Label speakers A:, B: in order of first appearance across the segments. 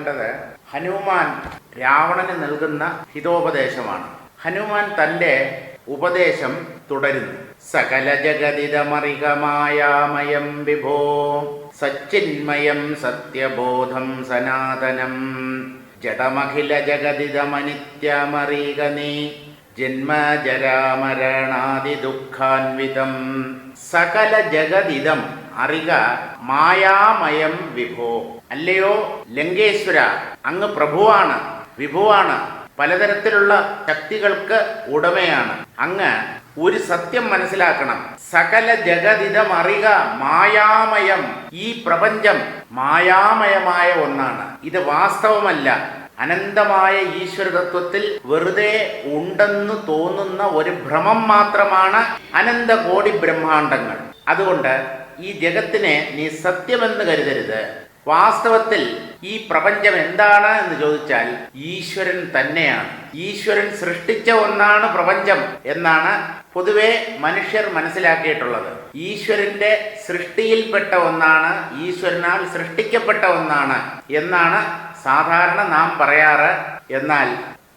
A: കണ്ടത് ഹനുമാൻ രാവണന് നൽകുന്ന ഹിതോപദേശമാണ്. ഹനുമാൻ തന്റെ ഉപദേശം തുടരുന്നു. സകല ജഗതിതമറികമായാമയം വിഭോ സച്ചിന്മയം സത്യബോധം സനാതനം. ജഡമഖില ജഗതിതമനിത്യമറിക നീ ജന്മജരാമരണാദി ദുഃഖാൻവിതം സകല ജഗതിതം അറിക മായാമയം വിഭോ. അല്ലയോ ലങ്കേശ്വര? അങ്ങ് പ്രഭുവാണ് വിഭുവാണ്. പലതരത്തിലുള്ള ശക്തികൾക്ക് ഉടമയാണ്. അങ്ങ് ഒരു സത്യം മനസ്സിലാക്കണം. സകല ജഗതിതമറിക മായാമയം. ഈ പ്രപഞ്ചം മായാമയമായ ഒന്നാണ്. ഇത് വാസ്തവമല്ല. അനന്തമായ ഈശ്വര തത്വത്തിൽ വെറുതെ ഉണ്ടെന്ന് തോന്നുന്ന ഒരു ഭ്രമം മാത്രമാണ് അനന്ത കോടി ബ്രഹ്മാണ്ടങ്ങൾ. അതുകൊണ്ട് ഈ ജഗത്തിനെ നീ സത്യമെന്ന് കരുതരുത്. വാസ്തവത്തിൽ ഈ പ്രപഞ്ചം എന്താണ് എന്ന് ചോദിച്ചാൽ ഈശ്വരൻ തന്നെയാണ്. ഈശ്വരൻ സൃഷ്ടിച്ച ഒന്നാണ് പ്രപഞ്ചം എന്നാണ് പൊതുവെ മനുഷ്യർ മനസ്സിലാക്കിയിട്ടുള്ളത്. ഈശ്വരന്റെ സൃഷ്ടിയിൽപ്പെട്ട ഒന്നാണ് ഈശ്വരനാൽ സൃഷ്ടിക്കപ്പെട്ട ഒന്നാണ് എന്നാണ് സാധാരണ നാം പറയാറ്. എന്നാൽ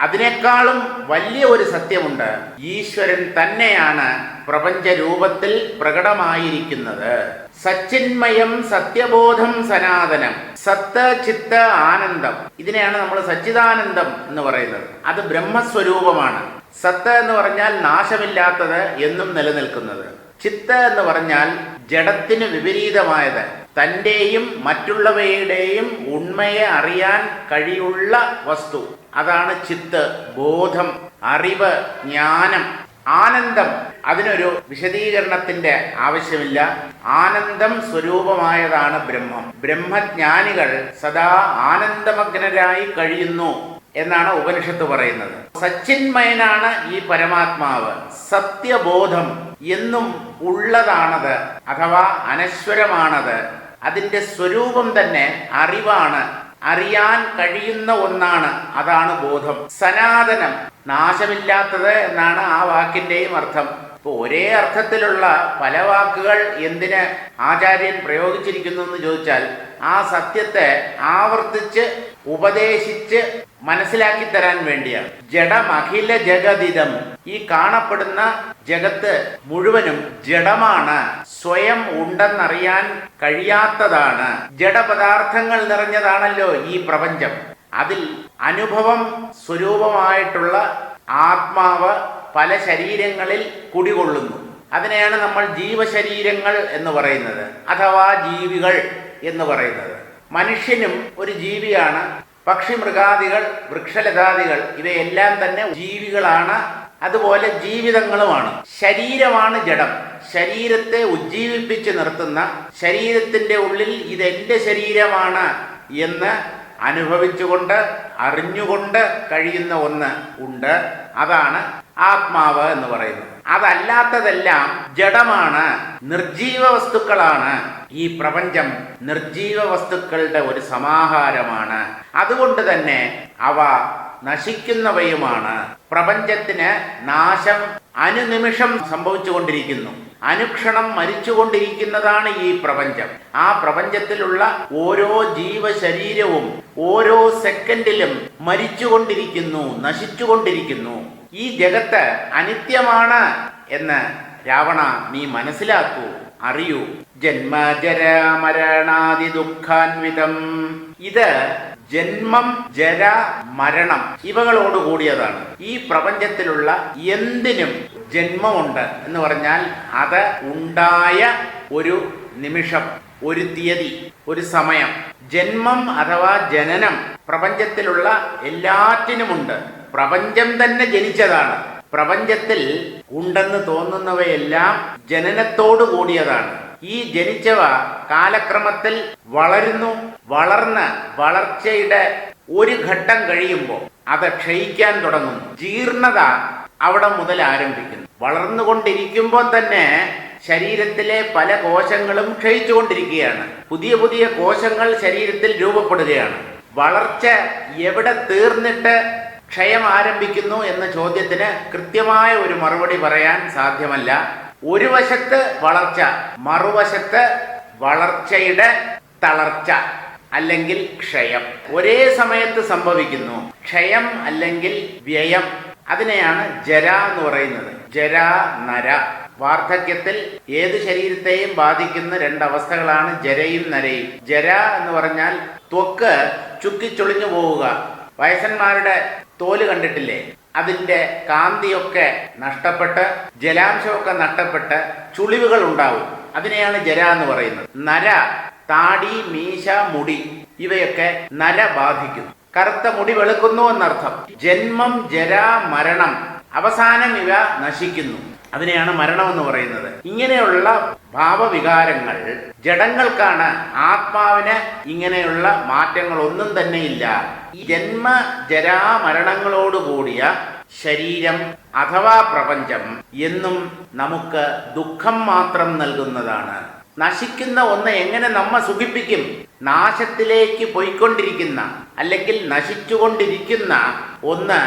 A: അതിനേക്കാളും വലിയ ഒരു സത്യമുണ്ട് ഈശ്വരൻ തന്നെയാണ് പ്രപഞ്ച രൂപത്തിൽ പ്രകടമായിരിക്കുന്നത്. സച്ചിന്മയം സത്യബോധം സനാതനം സത്ത് ചിത്ത ആനന്ദം. ഇതിനെയാണ് നമ്മൾ സച്ചിദാനന്ദം എന്ന് പറയുന്നത്. അത് ബ്രഹ്മസ്വരൂപമാണ്. സത്ത് എന്ന് പറഞ്ഞാൽ നാശമില്ലാത്തത് എന്നും നിലനിൽക്കുന്നത്. ചിത്ത് എന്ന് പറഞ്ഞാൽ ജഡത്തിന് വിപരീതമായത്. തന്റെയും മറ്റുള്ളവയുടെയും ഉണ്മയെ അറിയാൻ കഴിയുള്ള വസ്തു. അതാണ് ചിത്ത് ബോധം അറിവ് ജ്ഞാനം. ആനന്ദം. അതിനൊരു വിശദീകരണത്തിന്റെ ആവശ്യമില്ല. ആനന്ദം സ്വരൂപമായതാണ് ബ്രഹ്മം. ബ്രഹ്മജ്ഞാനികൾ സദാ ആനന്ദമഗ്നരായി കഴിയുന്നു എന്നാണ് ഉപനിഷത്ത് പറയുന്നത്. സച്ചിന്മയനാണ് ഈ പരമാത്മാവ്. സത്യബോധം എന്നും ഉള്ളതാണത് അഥവാ അനശ്വരമാണത്. അതിന്റെ സ്വരൂപം തന്നെ അറിവാണ്. അറിയാൻ കഴിയുന്ന ഒന്നാണ് അതാണ് ബോധം. സനാതനം നാശമില്ലാത്തത് എന്നാണ് ആ വാക്കിന്റെയും അർത്ഥം. ഇപ്പോൾ ഒരേ അർത്ഥത്തിലുള്ള പല വാക്കുകൾ എന്തിന് ആചാര്യൻ പ്രയോഗിച്ചിരിക്കുന്നു എന്ന് ചോദിച്ചാൽ ആ സത്യത്തെ ആവർത്തിച്ച് ഉപദേശിച്ച് മനസ്സിലാക്കി തരാൻ വേണ്ടിയാണ്. ജഡമഖില ജഗതിതം ഈ കാണപ്പെടുന്ന ജഗത്ത് മുഴുവനും ജഡമാണ്. സ്വയം ഉണ്ടെന്നറിയാൻ കഴിയാത്തതാണ്. ജഡപദാർത്ഥങ്ങൾ നിറഞ്ഞതാണല്ലോ ഈ പ്രപഞ്ചം. അതിൽ അനുഭവം സ്വരൂപമായിട്ടുള്ള ആത്മാവ് പല ശരീരങ്ങളിൽ കുടികൊള്ളുന്നു. അതിനെയാണ് നമ്മൾ ജീവശരീരങ്ങൾ എന്ന് പറയുന്നത് അഥവാ ജീവികൾ എന്ന് പറയുന്നത്. മനുഷ്യനും ഒരു ജീവിയാണ് പക്ഷി മൃഗാദികൾ വൃക്ഷലതാദികൾ ഇവയെല്ലാം തന്നെ ജീവികളാണ് അതുപോലെ ജീവിതങ്ങളുമാണ്. ശരീരമാണ് ജഡം. ശരീരത്തെ ഉജ്ജീവിപ്പിച്ച് നിർത്തുന്ന ശരീരത്തിന്റെ ഉള്ളിൽ ഇതെന്റെ ശരീരമാണ് എന്ന് അനുഭവിച്ചുകൊണ്ട് അറിഞ്ഞുകൊണ്ട് കഴിയുന്ന ഒന്ന് ഉണ്ട്. അതാണ് ആത്മാവ് എന്ന് പറയുന്നത്. അതല്ലാത്തതെല്ലാം ജഡമാണ് നിർജീവ വസ്തുക്കളാണ്. ഈ പ്രപഞ്ചം നിർജീവ വസ്തുക്കളുടെ ഒരു സമാഹാരമാണ്. അതുകൊണ്ട് തന്നെ അവ നശിക്കുന്നവയുമാണ്. പ്രപഞ്ചത്തിന് നാശം അനുനിമിഷം സംഭവിച്ചുകൊണ്ടിരിക്കുന്നു. അനുക്ഷണം മരിച്ചുകൊണ്ടിരിക്കുന്നതാണ് ഈ പ്രപഞ്ചം. ആ പ്രപഞ്ചത്തിലുള്ള ഓരോ ജീവശരീരവും ഓരോ സെക്കൻഡിലും മരിച്ചുകൊണ്ടിരിക്കുന്നു നശിച്ചുകൊണ്ടിരിക്കുന്നു. ഈ ജഗത്ത് അനിത്യമാണ് എന്ന് രാവണ നീ മനസ്സിലാക്കൂ. അറിയൂ. ജന്മജര മരണാദി ദുഃഖാൻവിതം ഇത് ജന്മം ജര മരണം ഇവകളോട് കൂടിയതാണ്. ഈ പ്രപഞ്ചത്തിലുള്ള എന്തിനും ജന്മമുണ്ട് എന്ന് പറഞ്ഞാൽ അത് ഉണ്ടായ ഒരു നിമിഷം ഒരു തീയതി ഒരു സമയം. ജന്മം അഥവാ ജനനം പ്രപഞ്ചത്തിലുള്ള എല്ലാറ്റിനുമുണ്ട്. പ്രപഞ്ചം തന്നെ ജനിച്ചതാണ്. പ്രപഞ്ചത്തിൽ ഉണ്ടെന്ന് തോന്നുന്നവയെല്ലാം ജനനത്തോടു കൂടിയതാണ്. ഈ ജനിച്ചവ കാലക്രമത്തിൽ വളരുന്നു വളർന്ന് വളർച്ചയുടെ ഒരു ഘട്ടം കഴിയുമ്പോൾ അത് ക്ഷയിക്കാൻ തുടങ്ങുന്നു. ജീർണത അവിടെ മുതൽ ആരംഭിക്കുന്നു. വളർന്നുകൊണ്ടിരിക്കുമ്പോൾ തന്നെ ശരീരത്തിലെ പല കോശങ്ങളും ക്ഷയിച്ചുകൊണ്ടിരിക്കുകയാണ്. പുതിയ പുതിയ കോശങ്ങൾ ശരീരത്തിൽ രൂപപ്പെടുകയാണ്. വളർച്ച എവിടെ തീർന്നിട്ട് ക്ഷയം ആരംഭിക്കുന്നു എന്ന ചോദ്യത്തിന് കൃത്യമായ ഒരു മറുപടി പറയാൻ സാധ്യമല്ല. ഒരു വശത്ത് വളർച്ച മറുവശത്ത് വളർച്ചയുടെ തളർച്ച. അല്ലെങ്കിൽ ക്ഷയം. ഒരേ സമയത്ത് സംഭവിക്കുന്നു. ക്ഷയം അല്ലെങ്കിൽ വ്യയം. അതിനെയാണ് ജര എന്ന് പറയുന്നത്. ജര നര. വാർദ്ധക്യത്തിൽ ഏത് ശരീരത്തെയും ബാധിക്കുന്ന രണ്ടവസ്ഥകളാണ് ജരയും നരയും. ജര എന്ന് പറഞ്ഞാൽ ത്വക്ക് ചുക്കിച്ചൊളിഞ്ഞു പോവുക. വയസ്സന്മാരുടെ തോൽ കണ്ടിട്ടില്ലേ? അതിന്റെ കാന്തിയൊക്കെ നഷ്ടപ്പെട്ട് ജലാംശമൊക്കെ നഷ്ടപ്പെട്ട് ചുളിവുകൾ ഉണ്ടാവും. അതിനെയാണ് ജര എന്ന് പറയുന്നത്. നര താടി മീശ മുടി ഇവയൊക്കെ നര ബാധിക്കുന്നു. കറുത്ത മുടി വെളുക്കുന്നു എന്നർത്ഥം. ജന്മം ജര മരണം അവസാനം ഇവ നശിക്കുന്നു. അതിനെയാണ് മരണം എന്ന് പറയുന്നത്. ഇങ്ങനെയുള്ള ഭാവവികാരങ്ങൾ ജഡങ്ങൾക്കാണ് ആത്മാവിന് ഇങ്ങനെയുള്ള മാറ്റങ്ങൾ ഒന്നും തന്നെ ഇല്ല. ജന്മ ജരാ മരണങ്ങളോട് കൂടിയ ശരീരം അഥവാ പ്രപഞ്ചം എന്നും നമുക്ക് ദുഃഖം മാത്രം നൽകുന്നതാണ്. നശിക്കുന്ന ഒന്ന് എങ്ങനെ നമ്മെ സുഖിപ്പിക്കും? നാശത്തിലേക്ക് പോയിക്കൊണ്ടിരിക്കുന്ന അല്ലെങ്കിൽ നശിച്ചുകൊണ്ടിരിക്കുന്ന ഒന്ന്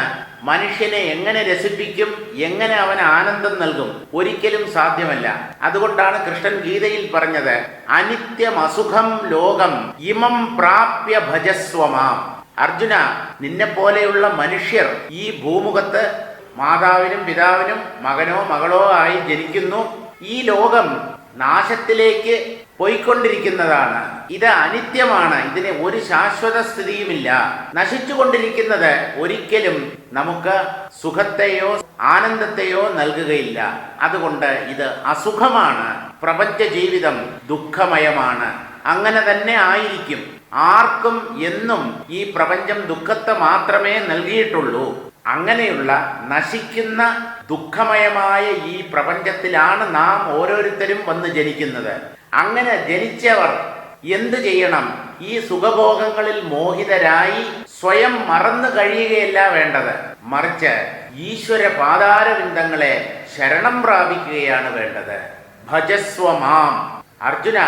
A: മനുഷ്യനെ എങ്ങനെ രസിപ്പിക്കും? എങ്ങനെ അവന് ആനന്ദം നൽകും? ഒരിക്കലും സാധ്യമല്ല. അതുകൊണ്ടാണ് കൃഷ്ണൻ ഗീതയിൽ പറഞ്ഞത് അനിത്യം അസുഖം ലോകം ഇമം പ്രാപ്യ ഭജസ്വമാം. അർജുന നിന്നെ പോലെയുള്ള മനുഷ്യർ ഈ ഭൂമുഖത്ത് മാതാവിനും പിതാവിനും മകനോ മകളോ ആയി ജനിക്കുന്നു. ഈ ലോകം നാശത്തിലേക്ക് പോയിക്കൊണ്ടിരിക്കുന്നതാണ്. ഇത് അനിത്യമാണ്. ഇതിന് ഒരു ശാശ്വത സ്ഥിതിയുമില്ല. നശിച്ചുകൊണ്ടിരിക്കുന്നത് ഒരിക്കലും നമുക്ക് സുഖത്തെയോ ആനന്ദത്തെയോ നൽകുകയില്ല. അതുകൊണ്ട് ഇത് അസുഖമാണ്. പ്രപഞ്ച ജീവിതം ദുഃഖമയമാണ്. അങ്ങനെ തന്നെ ആയിരിക്കും. ആർക്കും എന്നും ഈ പ്രപഞ്ചം ദുഃഖത്തെ മാത്രമേ നൽകിയിട്ടുള്ളൂ. അങ്ങനെയുള്ള നശിക്കുന്ന ദുഃഖമയമായ ഈ പ്രപഞ്ചത്തിലാണ് നാം ഓരോരുത്തരും വന്ന് ജനിക്കുന്നത്. അങ്ങനെ ജനിച്ചവർ എന്ത് ചെയ്യണം? ഈ സുഖഭോഗങ്ങളിൽ മോഹിതരായി സ്വയം മറന്നു കഴിയുകയല്ല വേണ്ടത്. മറിച്ച് ഈശ്വര പാതാരവിന്ദങ്ങളെ ശരണം പ്രാപിക്കുകയാണ് വേണ്ടത്. ഭജസ്വമാം. അർജുന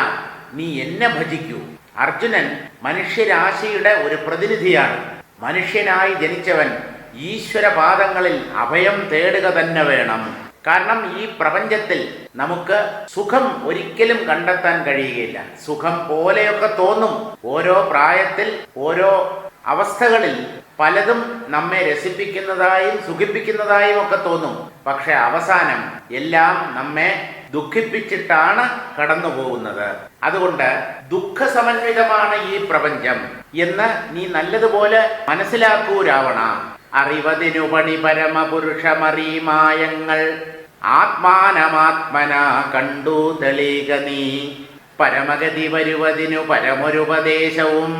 A: നീ എന്നെ ഭജിക്കൂ. അർജുനൻ മനുഷ്യരാശിയുടെ ഒരു പ്രതിനിധിയാണ്. മനുഷ്യനായി ജനിച്ചവൻ ഈശ്വരപാദങ്ങളിൽ അഭയം തേടുക തന്നെ വേണം. കാരണം ഈ പ്രപഞ്ചത്തിൽ നമുക്ക് സുഖം ഒരിക്കലും കണ്ടെത്താൻ കഴിയുകയില്ല. സുഖം പോലെയൊക്കെ തോന്നും ഓരോ പ്രായത്തിൽ ഓരോ അവസ്ഥകളിൽ പലതും നമ്മെ രസിപ്പിക്കുന്നതായും സുഖിപ്പിക്കുന്നതായും ഒക്കെ തോന്നും. പക്ഷെ അവസാനം എല്ലാം നമ്മെ ദുഃഖിപ്പിച്ചിട്ടാണ് കടന്നു പോകുന്നത്. അതുകൊണ്ട് ദുഃഖ സമന്വിതമാണ് ഈ പ്രപഞ്ചം എന്ന് നീ നല്ലതുപോലെ മനസ്സിലാക്കൂ രാവണ അറിവതിനു പരമപുരുഷമറിയുമായങ്ങൾ. ആത്മാനമാത്മന കണ്ടു തെളിക നീ. പരമഗതി വരുവതിനു പരമൊരുപദേശവും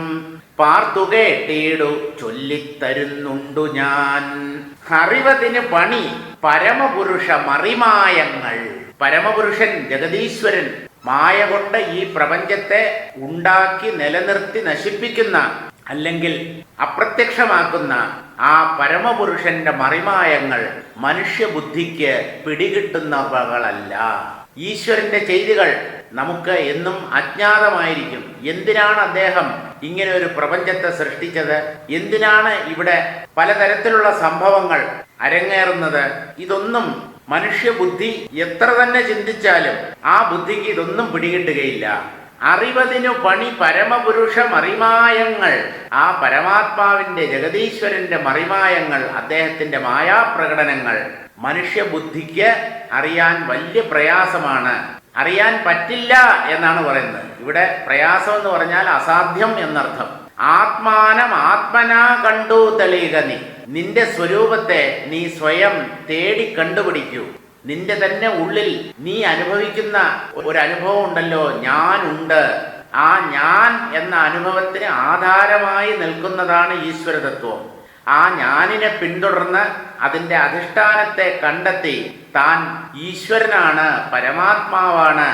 A: പാർത്തു കേട്ടീടു ചൊല്ലിത്തരുന്നുണ്ടു ഞാൻ. അറിവതിന് പണി പരമപുരുഷ മറിമായങ്ങൾ പരമപുരുഷൻ ജഗദീശ്വരൻ മായ കൊണ്ട് ഈ പ്രപഞ്ചത്തെ ഉണ്ടാക്കി നിലനിർത്തി നശിപ്പിക്കുന്ന അല്ലെങ്കിൽ അപ്രത്യക്ഷമാക്കുന്ന ആ പരമപുരുഷന്റെ മറിമായങ്ങൾ മനുഷ്യബുദ്ധിക്ക് പിടികിട്ടുന്നവകളല്ല. ഈശ്വരന്റെ ചെയ്തികൾ നമുക്ക് എന്നും അജ്ഞാതമായിരിക്കും. എന്തിനാണ് അദ്ദേഹം ഇങ്ങനെ ഒരു പ്രപഞ്ചത്തെ സൃഷ്ടിച്ചത്? എന്തിനാണ് ഇവിടെ പലതരത്തിലുള്ള സംഭവങ്ങൾ അരങ്ങേറുന്നത്? ഇതൊന്നും മനുഷ്യബുദ്ധി എത്ര തന്നെ ചിന്തിച്ചാലും ആ ബുദ്ധിക്ക് ഇതൊന്നും പിടികിട്ടുകയില്ല. അറിവതിനു പണി പരമപുരുഷ മറിമായങ്ങൾ ആ പരമാത്മാവിന്റെ ജഗതീശ്വരന്റെ മറിമായങ്ങൾ അദ്ദേഹത്തിന്റെ മായാപ്രകടനങ്ങൾ. മനുഷ്യബുദ്ധിക്ക് അറിയാൻ വലിയ പ്രയാസമാണ്. അറിയാൻ പറ്റില്ല എന്നാണ് പറയുന്നത്. ഇവിടെ പ്രയാസം എന്ന് പറഞ്ഞാൽ അസാധ്യം എന്നർത്ഥം. ആത്മാനം ആത്മനാ കണ്ടു തെളിയുക നീ. നിന്റെ സ്വരൂപത്തെ നീ സ്വയം തേടി കണ്ടുപിടിക്കൂ. നിന്റെ തന്നെ ഉള്ളിൽ നീ അനുഭവിക്കുന്ന ഒരു അനുഭവം ഉണ്ടല്ലോ ഞാനുണ്ട്. ആ ഞാൻ എന്ന അനുഭവത്തിന് ആധാരമായി നിൽക്കുന്നതാണ് ഈശ്വരതത്വം. ആ ഞാനിനെ പിന്തുടർന്ന് അതിന്റെ അധിഷ്ഠാനത്തെ കണ്ടെത്തി താൻ ഈശ്വരനാണ് പരമാത്മാവാണ്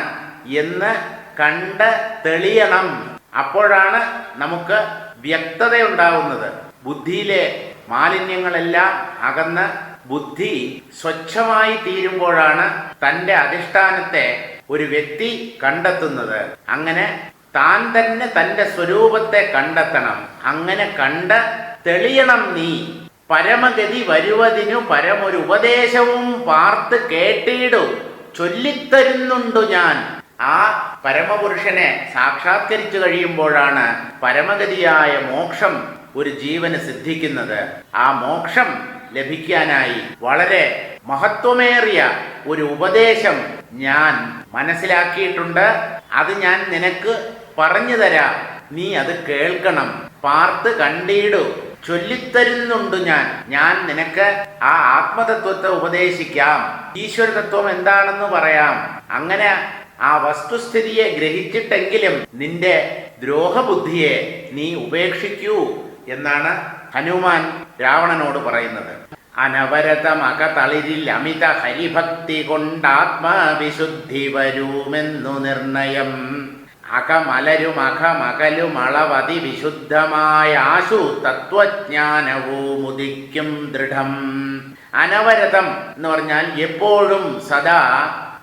A: എന്ന് കണ്ട് തെളിയണം. അപ്പോഴാണ് നമുക്ക് വ്യക്തത ഉണ്ടാവുന്നത് ബുദ്ധിയിലെ മാലിന്യങ്ങളെല്ലാം അകന്ന് ബുദ്ധി സ്വച്ഛമായി തീരുമ്പോഴാണ് തന്റെ അധിഷ്ഠാനത്തെ ഒരു വ്യക്തി കണ്ടെത്തുന്നത്. അങ്ങനെ താൻ തന്നെ തന്റെ സ്വരൂപത്തെ കണ്ടെത്തണം. അങ്ങനെ കണ്ട് തെളിയണം നീ. പരമഗതി വരുവതിനു പരമൊരു ഉപദേശവും പാർത്ത് കേട്ടിടു. ചൊല്ലിത്തരുന്നുണ്ടു ഞാൻ. ആ പരമപുരുഷനെ സാക്ഷാത്കരിച്ചു കഴിയുമ്പോഴാണ് പരമഗതിയായ മോക്ഷം ഒരു ജീവന് സിദ്ധിക്കുന്നത്. ആ മോക്ഷം ലഭിക്കാനായി. വളരെ മഹത്വമേറിയ ഒരു ഉപദേശം ഞാൻ മനസ്സിലാക്കിയിട്ടുണ്ട്. അത് ഞാൻ നിനക്ക് പറഞ്ഞു തരാം. നീ അത് കേൾക്കണം. പാർത്ത് കണ്ടീടു. ചൊല്ലിത്തരുന്നുണ്ട് ഞാൻ. ഞാൻ നിനക്ക് ആ ആത്മതത്വത്തെ ഉപദേശിക്കാം. ഈശ്വരതത്വം എന്താണെന്ന് പറയാം. അങ്ങനെ ആ വസ്തുസ്ഥിതിയെ ഗ്രഹിച്ചിട്ടെങ്കിലും നിന്റെ ദ്രോഹബുദ്ധിയെ നീ ഉപേക്ഷിക്കൂ. എന്നാണ് ഹനുമാൻ രാവണനോട് പറയുന്നത്. അനവരതമകതളിരിൽ അമിത ഹരിഭക്തി കൊണ്ടാത്മവിശുദ്ധി വരുമെന്നു നിർണയം. അകമലരും അകമകലും അളവതി വിശുദ്ധമായ ആശു തത്വജ്ഞാനവും ഉദിക്കും ദൃഢം. അനവരതം എന്ന് പറഞ്ഞാൽ എപ്പോഴും സദാ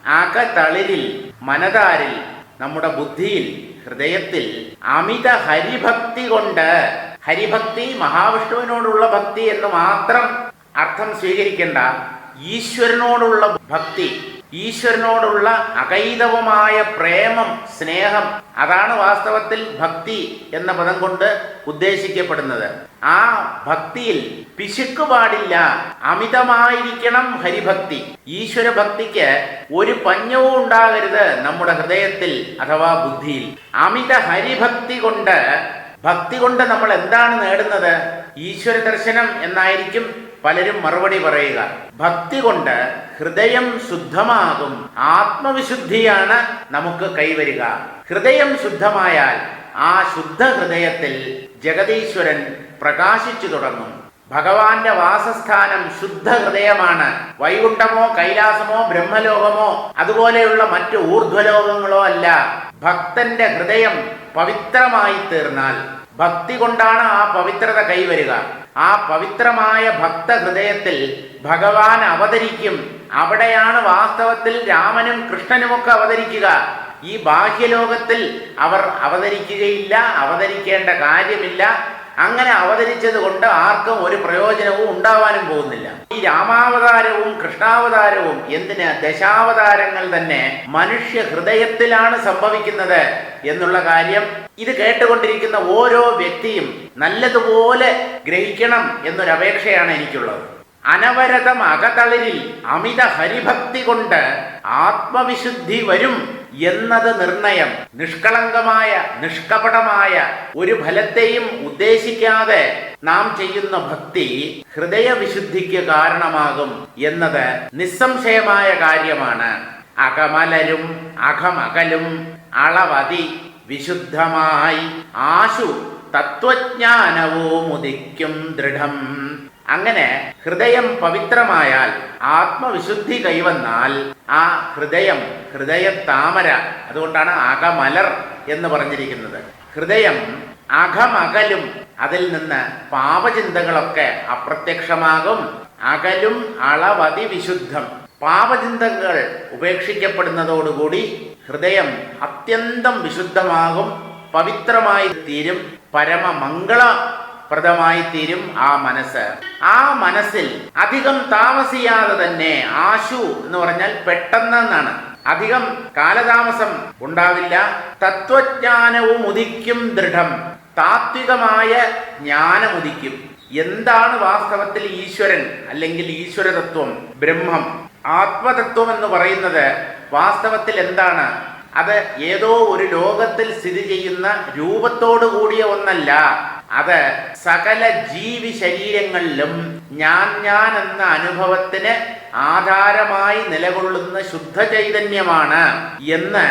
A: അകതളിരിൽ മനതാരിൽ നമ്മുടെ ബുദ്ധിയിൽ ഹൃദയത്തിൽ അമിത ഹരിഭക്തി കൊണ്ട് ഹരിഭക്തി മഹാവിഷ്ണുവിനോടുള്ള ഭക്തി എന്ന് മാത്രം അർത്ഥം സ്വീകരിക്കേണ്ട ഈശ്വരനോടുള്ള ഭക്തി ഈശ്വരനോടുള്ള അകൈതവമായ പ്രേമം സ്നേഹം അതാണ് വാസ്തവത്തിൽ ഭക്തി എന്ന പദം കൊണ്ട് ഉദ്ദേശിക്കപ്പെടുന്നത്. ആ ഭക്തിയിൽ പിശുക്ക് പാടില്ല. അമിതമായിരിക്കണം ഹരിഭക്തി. ഈശ്വര ഭക്തിക്ക് ഒരു പഞ്ഞവും ഉണ്ടാകരുത് നമ്മുടെ ഹൃദയത്തിൽ അഥവാ ബുദ്ധിയിൽ. അമിത ഹരിഭക്തി കൊണ്ട് ഭക്തി കൊണ്ട് നമ്മൾ എന്താണ് നേടുന്നത്? ഈശ്വര ദർശനം എന്നായിരിക്കും പലരും മറുപടി പറയുക. ഭക്തി കൊണ്ട് ഹൃദയം ശുദ്ധമാകും. ആത്മവിശുദ്ധിയാണ് നമുക്ക് കൈവരിക. ഹൃദയം ശുദ്ധമായാൽ ആ ശുദ്ധ ഹൃദയത്തിൽ ജഗതീശ്വരൻ പ്രകാശിച്ചു തുടങ്ങും. ഭഗവാന്റെ വാസസ്ഥാനം ശുദ്ധ ഹൃദയമാണ് വൈകുണ്ഠമോ കൈലാസമോ ബ്രഹ്മലോകമോ അതുപോലെയുള്ള മറ്റ് ഊർധ്വലോകങ്ങളോ അല്ല. ഭക്തന്റെ ഹൃദയം പവിത്രമായി തീർന്നാൽ ഭക്തി കൊണ്ടാണ് ആ പവിത്രത കൈവരിക. ആ പവിത്രമായ ഭക്ത ഹൃദയത്തിൽ ഭഗവാൻ അവതരിക്കും. അവിടെയാണ് വാസ്തവത്തിൽ രാമനും കൃഷ്ണനുമൊക്കെ അവതരിക്കുക. ഈ ബാഹ്യലോകത്തിൽ അവർ അവതരിക്കുകയില്ല അവതരിക്കേണ്ട കാര്യമില്ല. അങ്ങനെ അവതരിച്ചത് കൊണ്ട് ആർക്കും ഒരു പ്രയോജനവും ഉണ്ടാവാനും പോകുന്നില്ല. ഈ രാമാവതാരവും കൃഷ്ണാവതാരവും എന്തിന് ദശാവതാരങ്ങൾ തന്നെ മനുഷ്യ ഹൃദയത്തിലാണ് സംഭവിക്കുന്നത് എന്നുള്ള കാര്യം ഇത് കേട്ടുകൊണ്ടിരിക്കുന്ന ഓരോ വ്യക്തിയും നല്ലതുപോലെ ഗ്രഹിക്കണം എന്നൊരപേക്ഷയാണ് എനിക്കുള്ളത്. അനവരതം അകതളിരിൽ അമിത ഹരിഭക്തി കൊണ്ട് ആത്മവിശുദ്ധി വരും എന്നത് നിർണയം നിഷ്കളങ്കമായ നിഷ്കപടമായ ഒരു ഫലത്തെയും ഉദ്ദേശിക്കാതെ നാം ചെയ്യുന്ന ഭക്തി ഹൃദയവിശുദ്ധിക്ക് കാരണമാകും എന്നത് നിസ്സംശയമായ കാര്യമാണ്. അകമലരും അകമകലും അളവതി വിശുദ്ധമായി ആശു തത്വജ്ഞാനവും ഉദിക്കും ദൃഢം. അങ്ങനെ ഹൃദയം പവിത്രമായാൽ ആത്മവിശുദ്ധി കൈവന്നാൽ ആ ഹൃദയം ഹൃദയ താമര അതുകൊണ്ടാണ് അകമലർ എന്ന് പറഞ്ഞിരിക്കുന്നത്. ഹൃദയം അകമകലും അതിൽ നിന്ന് പാപചിന്തകളൊക്കെ അപ്രത്യക്ഷമാകും. അകലും അളവതി വിശുദ്ധം പാപചിന്തകൾ ഉപേക്ഷിക്കപ്പെടുന്നതോടുകൂടി ഹൃദയം അത്യന്തം വിശുദ്ധമാകും പവിത്രമായി തീരും. പരമമംഗള പ്രദമായി തീരും ആ മനസ്സ്. ആ മനസ്സിൽ അധികം താമസിയാതെ തന്നെ ആശു എന്ന് പറഞ്ഞാൽ പെട്ടെന്നാണ് അധികം കാലതാമസം ഉണ്ടാവില്ല. തത്വജ്ഞാനവും ഉദിക്കും ദൃഢം. താത്വികമായ ജ്ഞാനം ഉദിക്കും. എന്താണ് വാസ്തവത്തിൽ ഈശ്വരൻ അല്ലെങ്കിൽ ഈശ്വരതത്വം ബ്രഹ്മം? ആത്മതത്വം എന്ന് പറയുന്നത് വാസ്തവത്തിൽ എന്താണ്? അത് ഏതോ ഒരു ലോകത്തിൽ സ്ഥിതി ചെയ്യുന്ന രൂപത്തോടു കൂടിയ ഒന്നല്ല. അത് സകല ജീവി ശരീരങ്ങളിലും ഞാൻ ഞാൻ എന്ന അനുഭവത്തിന് ആധാരമായി നിലകൊള്ളുന്ന ശുദ്ധ ചൈതന്യമാണ് എന്ന്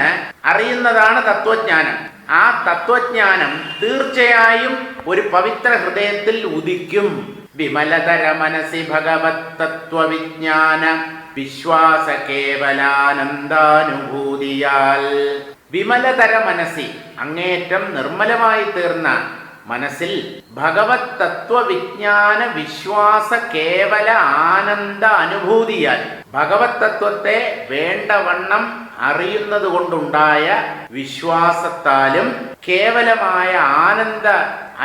A: അറിയുന്നതാണ് തത്വജ്ഞാനം. ആ തത്വജ്ഞാനം തീർച്ചയായും ഒരു പവിത്ര ഹൃദയത്തിൽ ഉദിക്കും. വിമലതര മനസി ഭഗവത് തത്വവിജ്ഞാന വിശ്വാസ കേവലാനന്ദാനുഭൂതിയാൽ വിമലതര മനസ്സി അങ്ങേറ്റം നിർമ്മലമായി തീർന്ന മനസ്സിൽ ഭഗവത് തത്വവിജ്ഞാന വിശ്വാസ കേവല ആനന്ദ അനുഭൂതിയാൽ ഭഗവത് തത്വത്തെ വേണ്ടവണ്ണം അറിയുന്നത് കൊണ്ടുണ്ടായ വിശ്വാസത്താലും കേവലമായ ആനന്ദ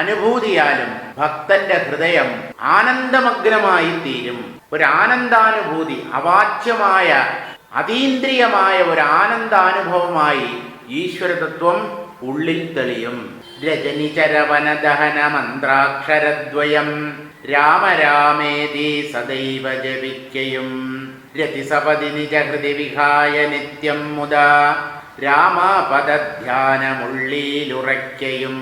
A: അനുഭൂതിയാലും ഭക്തന്റെ ഹൃദയം ആനന്ദമഗ്നമായി തീരും ഒരു ആനന്ദാനുഭൂതി അവാച്യമായ അതീന്ദ്രിയമായ ഒരു ആനന്ദാനുഭവമായി ഈശ്വരതത്വം ഉള്ളിൽ തെളിയും. രജനിചരവന ദഹന മന്ത്രാക്ഷരദ്വയം രാമരാമേതി സദൈവ ജപിക്കയും. രതിസപതി നിജഹൃതി വിഹായ നിത്യം മുദാ രാമപദധ്യാനമുള്ളിലുറയ്ക്കയും.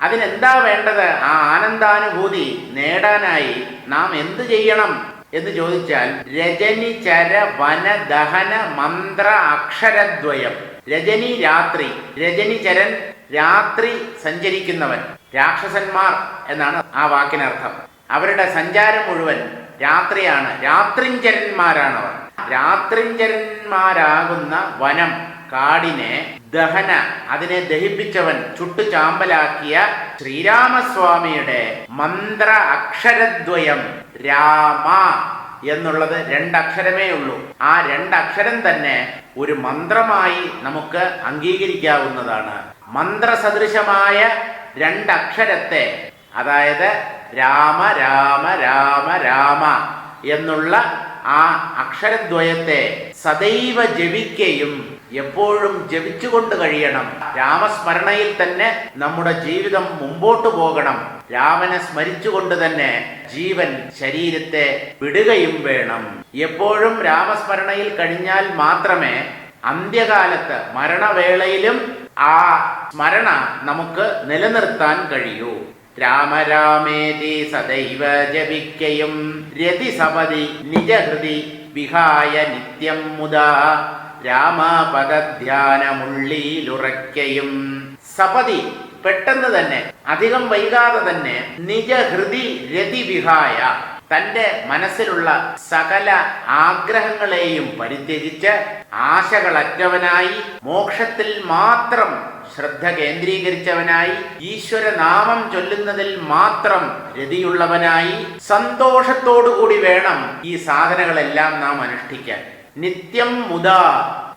A: അതിനെന്താ വേണ്ടത്? ആ ആനന്ദാനുഭൂതി നേടാനായി നാം എന്ത് ചെയ്യണം എന്ന് ചോദിച്ചാൽ രജനി ചര വന ദഹന മന്ത്ര അക്ഷരദ്വയം രജനി രാത്രി രജനി ചരൻ രാത്രി സഞ്ചരിക്കുന്നവൻ രാക്ഷസന്മാർ എന്നാണ് ആ വാക്കിനർത്ഥം. അവരുടെ സഞ്ചാരം മുഴുവൻ രാത്രിയാണ്. രാത്രിഞ്ചരന്മാരാണവർ. രാത്രിഞ്ചരന്മാരാകുന്ന വനം കാടിനെ ദഹന അതിനെ ദഹിപ്പിച്ചവൻ ചുട്ടു ചാമ്പലാക്കിയ ശ്രീരാമസ്വാമിയുടെ മന്ത്ര അക്ഷരദ്വയം രാമ എന്നുള്ളത് രണ്ടക്ഷരമേ ഉള്ളൂ. ആ രണ്ടക്ഷരം തന്നെ ഒരു മന്ത്രമായി നമുക്ക് അംഗീകരിക്കാവുന്നതാണ്. മന്ത്രസദൃശമായ രണ്ടക്ഷരത്തെ അതായത് രാമ രാമ രാമ രാമ എന്നുള്ള ആ അക്ഷരദ്വയത്തെ സദൈവ ജപിക്കുകയും എപ്പോഴും ജപിച്ചുകൊണ്ട് കഴിയണം. രാമസ്മരണയിൽ തന്നെ നമ്മുടെ ജീവിതം മുമ്പോട്ട് പോകണം. രാമനെ സ്മരിച്ചുകൊണ്ട് തന്നെ ജീവൻ ശരീരത്തെ വിടുകയും വേണം. എപ്പോഴും രാമസ്മരണയിൽ കഴിഞ്ഞാൽ മാത്രമേ അന്ത്യകാലത്ത് മരണവേളയിലും ആ സ്മരണ നമുക്ക് നിലനിർത്താൻ കഴിയൂ. രാമരാമേതി സദൈവ ജപിക്കയും രതി സമതി നിജഹൃതി വിഹായ നിത്യം മുദാ. രാമപദധ്യാനമുള്ളിലുറയ്ക്കയും സപതി പെട്ടെന്ന് തന്നെ അധികം വൈകാതെ തന്നെ നിജഹൃതി രതി തന്റെ മനസ്സിലുള്ള സകല ആഗ്രഹങ്ങളെയും പരിത്യജിച്ച് ആശകളറ്റവനായി മോക്ഷത്തിൽ മാത്രം ശ്രദ്ധ കേന്ദ്രീകരിച്ചവനായി ഈശ്വരനാമം ചൊല്ലുന്നതിൽ മാത്രം രതിയുള്ളവനായി സന്തോഷത്തോടുകൂടി വേണം ഈ സാധനങ്ങളെല്ലാം നാം അനുഷ്ഠിക്കാൻ. നിത്യം മുതാ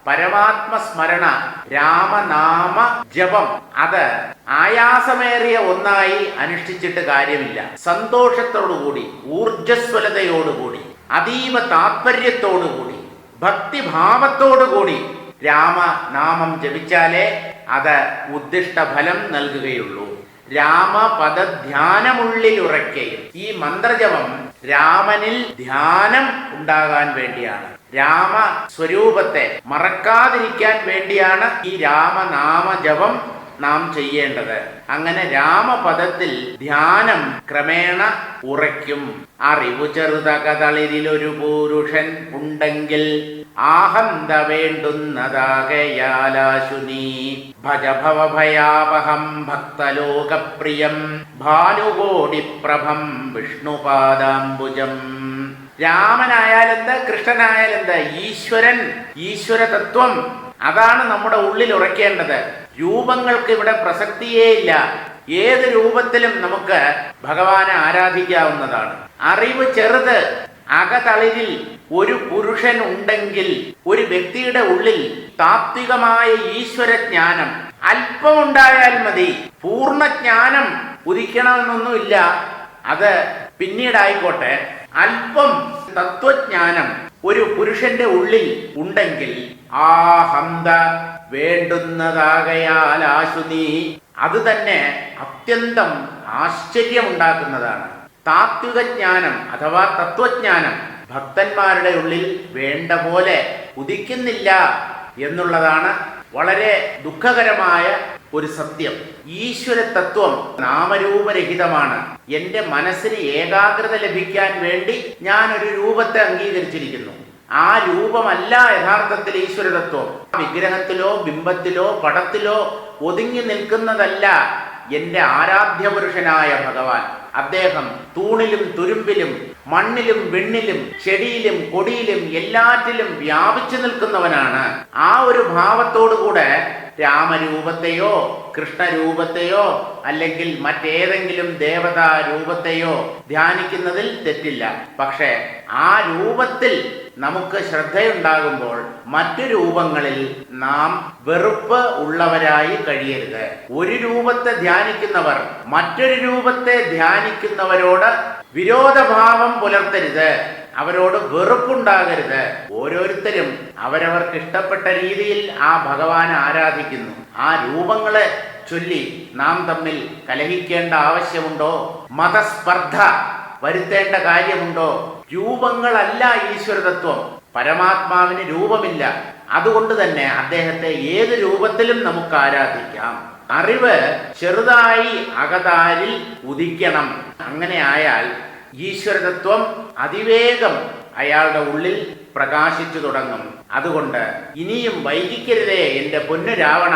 A: പരമാത്മസ്മരണ രാമനാമ ജപം. അത് ആയാസമേറിയ ഒന്നായി അനുഷ്ഠിച്ചിട്ട് കാര്യമില്ല. സന്തോഷത്തോടുകൂടി ഊർജസ്വലതയോടുകൂടി അതീവ താത്പര്യത്തോടുകൂടി ഭക്തിഭാവത്തോടുകൂടി രാമനാമം ജപിച്ചാലേ അത് ഉദ്ദിഷ്ട ഫലം നൽകുകയുള്ളൂ. രാമപദ ധ്യാനമുള്ളിൽ ഉറയ്ക്കയും ഈ മന്ത്രജപം രാമനിൽ ധ്യാനം ഉണ്ടാകാൻ വേണ്ടിയാണ്. രാമ സ്വരൂപത്തെ മറക്കാതിരിക്കാൻ വേണ്ടിയാണ് ഈ രാമനാമ ജപം നാം ചെയ്യേണ്ടത്. അങ്ങനെ രാമപദത്തിൽ ധ്യാനം ക്രമേണ ഉറയ്ക്കും. അറിവു ചെറുതകതളിരിലൊരു പുരുഷൻ ഉണ്ടെങ്കിൽ ആഹന്ത വേണ്ടുന്നതാകയാലാശു നീ. ഭജഭവഭയാപഹം ഭക്തലോകപ്രിയം ഭാനുകോടിപ്രഭം വിഷ്ണുപാദാംബുജം. രാമനായാലെന്ത് കൃഷ്ണനായാലെന്ത് ഈശ്വരൻ ഈശ്വര തത്വം അതാണ് നമ്മുടെ ഉള്ളിൽ ഉറയ്ക്കേണ്ടത്. രൂപങ്ങൾക്ക് ഇവിടെ പ്രസക്തിയേ ഇല്ല. ഏത് രൂപത്തിലും നമുക്ക് ഭഗവാനെ ആരാധിക്കാവുന്നതാണ്. അറിവ് ചെറുത് അകതളിരിൽ ഒരു പുരുഷൻ ഉണ്ടെങ്കിൽ ഒരു വ്യക്തിയുടെ ഉള്ളിൽ താത്വികമായ ഈശ്വരജ്ഞാനം അല്പമുണ്ടായാൽ മതി. പൂർണജ്ഞാനം ഉദിക്കണമെന്നൊന്നുമില്ല. അത് പിന്നീടായിക്കോട്ടെ. അല്പം തത്വജ്ഞാനം ഒരു പുരുഷന്റെ ഉള്ളിൽ ഉണ്ടെങ്കിൽ ആ ഹന്ത വേണ്ടുന്നതാകയാൽ ആശുനി അത് തന്നെ അത്യന്തം ആശ്ചര്യമുണ്ടാക്കുന്നതാണ്. താത്വികജ്ഞാനം അഥവാ തത്വജ്ഞാനം ഭക്തന്മാരുടെ ഉള്ളിൽ വേണ്ട പോലെ ഉദിക്കുന്നില്ല എന്നുള്ളതാണ് വളരെ ദുഃഖകരമായ ഒരു സത്യം. ഈശ്വര തത്വം നാമരൂപരഹിതമാണ്. എന്റെ മനസ്സിന് ഏകാഗ്രത ലഭിക്കാൻ വേണ്ടി ഞാൻ ഒരു രൂപത്തെ അംഗീകരിച്ചിരിക്കുന്നു. ആ രൂപമല്ല യഥാർത്ഥത്തിൽ ഈശ്വര തത്വം വിഗ്രഹത്തിലോ ബിംബത്തിലോ പടത്തിലോ ഒതുങ്ങി നിൽക്കുന്നതല്ല എന്റെ ആരാധ്യപുരുഷനായ ഭഗവാൻ. അദ്ദേഹം തൂണിലും തുരുമ്പിലും മണ്ണിലും വെണ്ണിലും ചെടിയിലും കൊടിയിലും എല്ലാറ്റിലും വ്യാപിച്ചു നിൽക്കുന്നവനാണ്. ആ ഒരു ഭാവത്തോടുകൂടെ രാമരൂപത്തെയോ കൃഷ്ണരൂപത്തെയോ അല്ലെങ്കിൽ മറ്റേതെങ്കിലും ദേവതാ രൂപത്തെയോ ധ്യാനിക്കുന്നതിൽ തെറ്റില്ല. പക്ഷേ ആ രൂപത്തിൽ നമുക്ക് ശ്രദ്ധയുണ്ടാകുമ്പോൾ മറ്റു രൂപങ്ങളിൽ നാം വെറുപ്പ് ഉള്ളവരായി കഴിയരുത്. ഒരു രൂപത്തെ ധ്യാനിക്കുന്നവർ മറ്റൊരു രൂപത്തെ ധ്യാനിക്കുന്നവരോട് വിരോധഭാവം പുലർത്തരുത്. അവരോട് വെറുപ്പുണ്ടാകരുത്. ഓരോരുത്തരും അവരവർക്ക് ഇഷ്ടപ്പെട്ട രീതിയിൽ ആ ഭഗവാനെ ആരാധിക്കുന്നു. ആ രൂപങ്ങളെ ചൊല്ലി നാം തമ്മിൽ കലഹിക്കേണ്ട ആവശ്യമുണ്ടോ? മതസ്പർദ്ധ വരുത്തേണ്ട കാര്യമുണ്ടോ? രൂപങ്ങളല്ല ഈശ്വരതത്വം പരമാത്മാവിന് രൂപമില്ല. അതുകൊണ്ട് തന്നെ അദ്ദേഹത്തെ ഏത് രൂപത്തിലും നമുക്ക് ആരാധിക്കാം. അറിവ് ചെറുതായി അകതാരിൽ ഉദിക്കണം. അങ്ങനെ ആയാൽ ഈശ്വരതത്വം അതിവേഗം അയാളുടെ ഉള്ളിൽ പ്രകാശിച്ചു തുടങ്ങും. അതുകൊണ്ട് ഇനിയും വൈകിക്കരുതേ എന്റെ പൊന്നു രാവണ.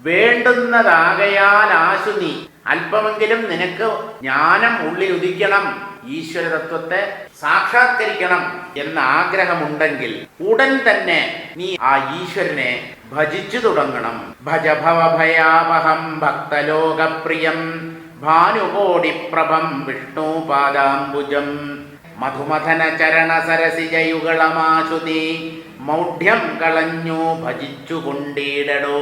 A: വേണ്ടുന്നതാകയാൽ ആശു നീ അല്പമെങ്കിലും നിനക്ക് ജ്ഞാനം ഉള്ളിൽ ഉദിക്കണം ഈശ്വരതത്വത്തെ സാക്ഷാത്കരിക്കണം എന്ന ആഗ്രഹമുണ്ടെങ്കിൽ ഉടൻ തന്നെ നീ ആ ഈശ്വരനെ ഭജിച്ചു തുടങ്ങണം. ഭജഭവഭയാവഹം ഭക്തലോകപ്രിയം. ഭാനുകോടിപ്രഭം വിഷ്ണു പാദാംബുജം മധുമഥന ചരണ സരസിജയുകളമാശു നീ മൗഢ്യം കളഞ്ഞു ഭജിച്ചു കൊണ്ടിടടോ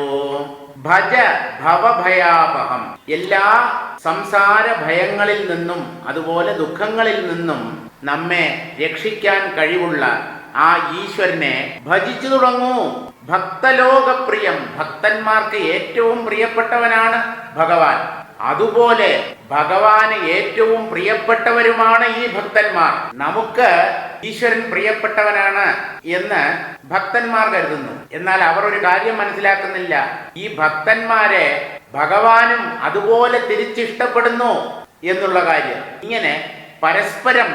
A: ഭജ ഭവഭയാപഹം. എല്ലാ സംസാര ഭയങ്ങളിൽ നിന്നും അതുപോലെ ദുഃഖങ്ങളിൽ നിന്നും നമ്മെ രക്ഷിക്കാൻ കഴിവുള്ള ആ ഈശ്വരനെ ഭജിച്ചു തുടങ്ങൂ. ഭക്തലോകപ്രിയം ഭക്തന്മാർക്ക് ഏറ്റവും പ്രിയപ്പെട്ടവനാണ് ഭഗവാൻ. അതുപോലെ ഭഗവാന് ഏറ്റവും പ്രിയപ്പെട്ടവരുമാണ് ഈ ഭക്തന്മാർ. നമുക്ക് ഈശ്വരൻ പ്രിയപ്പെട്ടവനാണ് എന്ന് ഭക്തന്മാർ കരുതുന്നു. എന്നാൽ അവർ ഒരു കാര്യം മനസ്സിലാക്കുന്നില്ല. ഈ ഭക്തന്മാരെ ഭഗവാനും അതുപോലെ തിരിച്ചിഷ്ടപ്പെടുന്നു എന്നുള്ള കാര്യം. ഇങ്ങനെ പരസ്പരം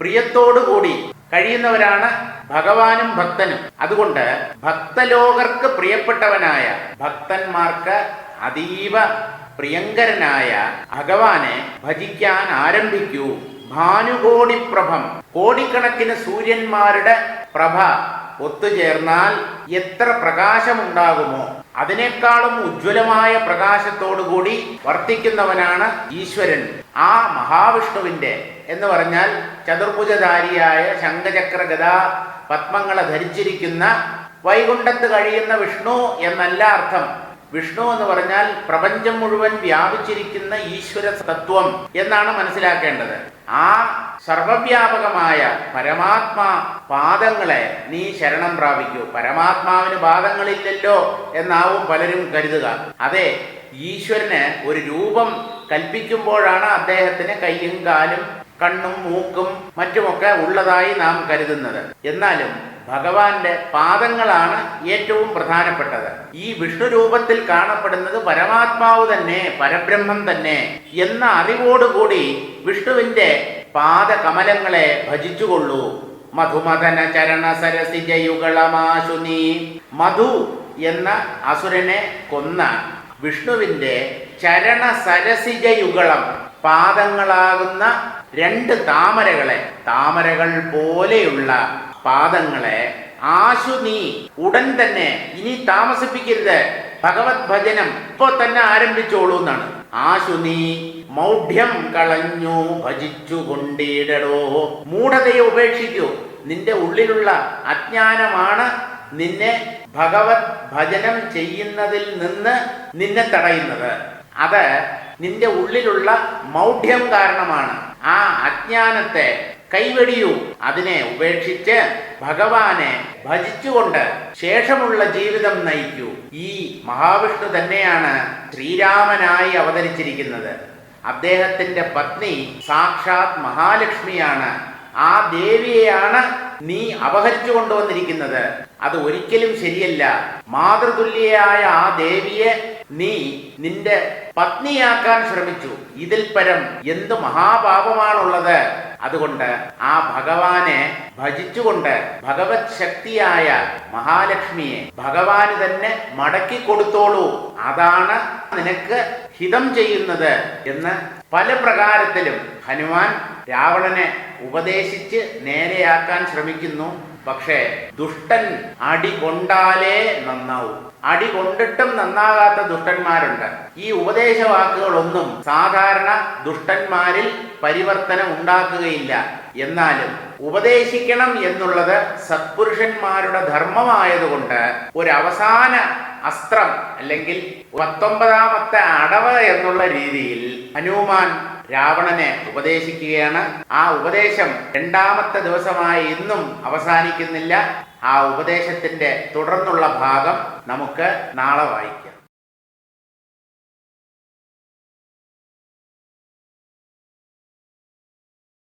A: പ്രിയത്തോടുകൂടി കഴിയുന്നവരാണ് ഭഗവാനും ഭക്തനും. അതുകൊണ്ട് ഭക്തലോകർക്ക് പ്രിയപ്പെട്ടവനായ ഭക്തന്മാർക്ക് അതീവ പ്രിയങ്കരനായ ഭഗവാനെ ഭജിക്കാൻ ആരംഭിക്കൂ. ഭാനുകോടിപ്രഭം. കോടിക്കണക്കിന് സൂര്യന്മാരുടെ പ്രഭ ഒത്തുചേർന്നാൽ എത്ര പ്രകാശമുണ്ടാകുമോ? അതിനേക്കാളും ഉജ്ജ്വലമായ പ്രകാശത്തോടുകൂടി വർത്തിക്കുന്നവനാണ് ഈശ്വരൻ. ആ മഹാവിഷ്ണുവിന്റെ എന്ന് പറഞ്ഞാൽ ചതുർഭുജധാരിയായ ശംഖചക്ര പത്മങ്ങളെ ധരിച്ചിരിക്കുന്ന വൈകുണ്ഠത്ത് കഴിയുന്ന വിഷ്ണു എന്നല്ല അർത്ഥം. വിഷ്ണു എന്ന് പറഞ്ഞാൽ പ്രപഞ്ചം മുഴുവൻ വ്യാപിച്ചിരിക്കുന്ന ഈശ്വര തത്വം എന്നാണ് മനസ്സിലാക്കേണ്ടത്. ആ സർവവ്യാപകമായ പരമാത്മാ പാദങ്ങളെ നീ ശരണം പ്രാപിക്കൂ. പരമാത്മാവിന് പാദങ്ങളില്ലല്ലോ എന്നാവും പലരും കരുതുക. അതെ ഈശ്വരന് ഒരു രൂപം കൽപ്പിക്കുമ്പോഴാണ് അദ്ദേഹത്തിന് കയ്യും കാലും കണ്ണും മൂക്കും മറ്റുമൊക്കെ ഉള്ളതായി നാം കരുതുന്നത്. എന്നാലും ഭഗവാന്റെ പാദങ്ങളാണ് ഏറ്റവും പ്രധാനപ്പെട്ടത്. ഈ വിഷ്ണു രൂപത്തിൽ കാണപ്പെടുന്നത് പരമാത്മാവ് തന്നെ പരബ്രഹ്മം തന്നെ എന്ന അറിവോടുകൂടി വിഷ്ണുവിന്റെ പാദകമലങ്ങളെ ഭജിച്ചുകൊള്ളൂ. മധുമദന ചരണ സരസിജയുകളമാശു നീ മധു എന്ന അസുരനെ കൊന്ന വിഷ്ണുവിന്റെ ചരണ സരസിജയുഗളം പാദങ്ങളാകുന്ന രണ്ട് താമരകളെ താമരകൾ പോലെയുള്ള പാദങ്ങളെ ആശു നീ ഉടൻ തന്നെ ഇനി താമസിപ്പിക്കരുത്. ഭഗവത് ഭജനം ഇപ്പൊ തന്നെ ആരംഭിച്ചോളൂ എന്നാണ്. ആശു നീ മൗഢ്യം കളഞ്ഞു ഭജിച്ചു കൊണ്ടിടടോ. മൂഢതയെ ഉപേക്ഷിക്കൂ. നിന്റെ ഉള്ളിലുള്ള അജ്ഞാനമാണ് നിന്നെ ഭഗവത് ഭജനം ചെയ്യുന്നതിൽ നിന്ന് നിന്നെ തടയുന്നത്. അത് നിന്റെ ഉള്ളിലുള്ള മൗഢ്യം കാരണമാണ്. ആ അജ്ഞാനത്തെ കൈവെടിയൂ. അതിനെ ഉപേക്ഷിച്ച് ഭഗവാനെ ഭജിച്ചുകൊണ്ട് ശേഷമുള്ള ജീവിതം നയിക്കൂ. ഈ മഹാവിഷ്ണു തന്നെയാണ് ശ്രീരാമനായി അവതരിച്ചിരിക്കുന്നത്. അദ്ദേഹത്തിന്റെ പത്നി സാക്ഷാത് മഹാലക്ഷ്മിയാണ്. ആ ദേവിയെയാണ് നീ അപഹരിച്ചു കൊണ്ടുവന്നിരിക്കുന്നത് അത് ഒരിക്കലും ശരിയല്ല. മാതൃതുല്യയായ ആ ദേവിയെ നീ നിന്റെ പത്നിയാക്കാൻ ശ്രമിച്ചു. ഇതിൽ പരം എന്ത് മഹാപാപമാണുള്ളത്? അതുകൊണ്ട് ആ ഭഗവാനെ ഭജിച്ചുകൊണ്ട് ഭഗവത് ശക്തിയായ മഹാലക്ഷ്മിയെ ഭഗവാന് തന്നെ മടക്കി കൊടുത്തോളൂ. അതാണ് നിനക്ക് ഹിതം ചെയ്യുന്നത് എന്ന് പല പ്രകാരത്തിലും ഹനുമാൻ രാവണനെ ഉപദേശിച്ച് നേരെയാക്കാൻ ശ്രമിക്കുന്നു. പക്ഷേ ദുഷ്ടൻ അടി കൊണ്ടാലേ നന്നാവൂ. അടി കൊണ്ടിട്ടും നന്നാകാത്ത ദുഷ്ടന്മാരുണ്ട്. ഈ ഉപദേശവാക്കുകളൊന്നും സാധാരണ ദുഷ്ടന്മാരിൽ പരിവർത്തനം ഉണ്ടാക്കുകയില്ല. എന്നാലും ഉപദേശിക്കണം എന്നുള്ളത് സത്പുരുഷന്മാരുടെ ധർമ്മമായതുകൊണ്ട് ഒരു അവസാന അസ്ത്രം അല്ലെങ്കിൽ പത്തൊമ്പതാമത്തെ അടവ് എന്നുള്ള രീതിയിൽ ഹനുമാൻ രാവണനെ ഉപദേശിക്കുകയാണ്. ആ ഉപദേശം രണ്ടാമത്തെ ദിവസമായ ഇന്നും അവസാനിക്കുന്നില്ല. ആ ഉപദേശത്തിന്റെ തുടർന്നുള്ള ഭാഗം നമുക്ക് നാളെ വായിക്കാം.